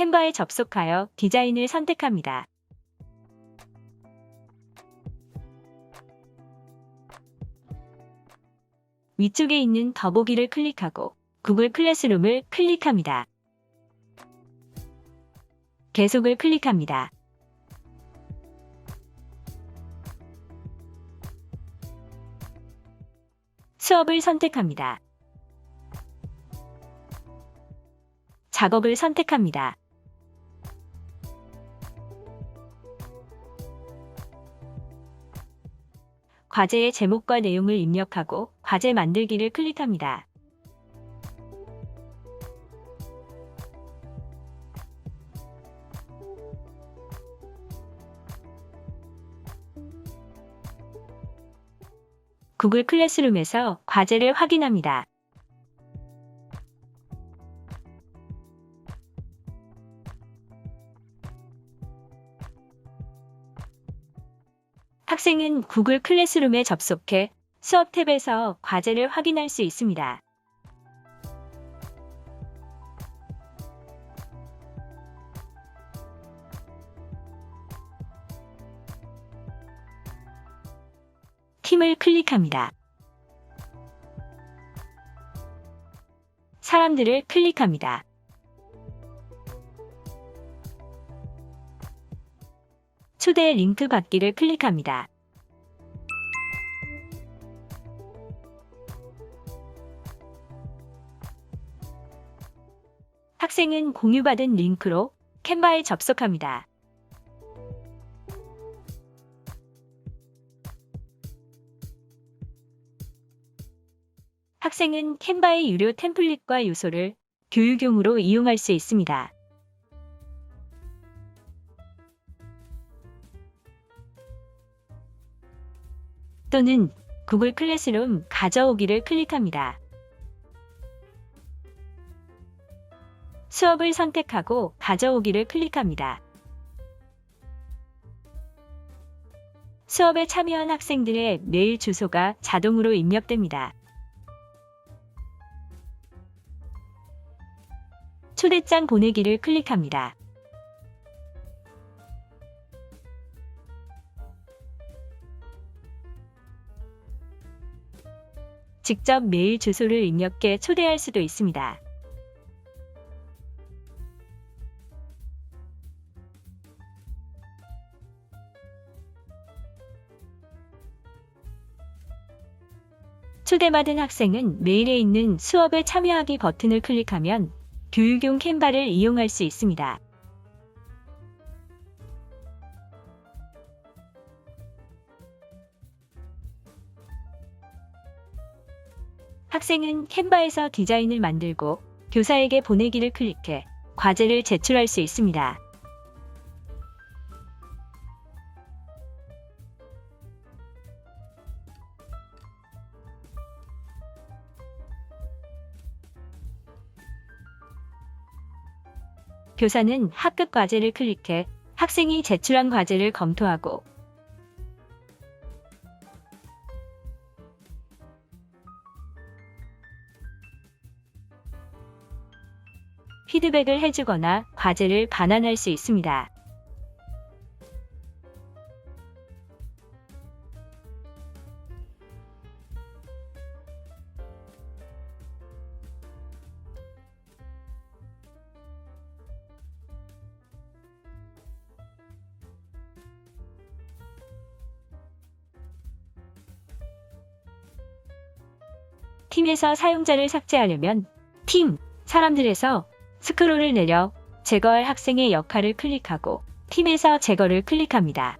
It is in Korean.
캔바에 접속하여 디자인을 선택합니다. 위쪽에 있는 더보기를 클릭하고 구글 클래스룸을 클릭합니다. 계속을 클릭합니다. 수업을 선택합니다. 작업을 선택합니다. 과제의 제목과 내용을 입력하고 과제 만들기를 클릭합니다. 구글 클래스룸에서 과제를 확인합니다. 학생은 구글 클래스룸에 접속해 수업 탭에서 과제를 확인할 수 있습니다. 팀을 클릭합니다. 사람들을 클릭합니다. 초대 링크 받기를 클릭합니다. 학생은 공유받은 링크로 캔바에 접속합니다. 학생은 캔바의 유료 템플릿과 요소를 교육용으로 이용할 수 있습니다. 또는 구글 클래스룸 가져오기를 클릭합니다. 수업을 선택하고 가져오기를 클릭합니다. 수업에 참여한 학생들의 메일 주소가 자동으로 입력됩니다. 초대장 보내기를 클릭합니다. 직접 메일 주소를 입력해 초대할 수도 있습니다. 초대받은 학생은 메일에 있는 수업에 참여하기 버튼을 클릭하면 교육용 캔바를 이용할 수 있습니다. 학생은 캔바에서 디자인을 만들고 교사에게 보내기를 클릭해 과제를 제출할 수 있습니다. 교사는 학급 과제를 클릭해 학생이 제출한 과제를 검토하고 피드백을 해주거나 과제를 반환할 수 있습니다. 팀에서 사용자를 삭제하려면 팀, 사람들에서 스크롤을 내려 제거할 학생의 역할을 클릭하고 팀에서 제거를 클릭합니다.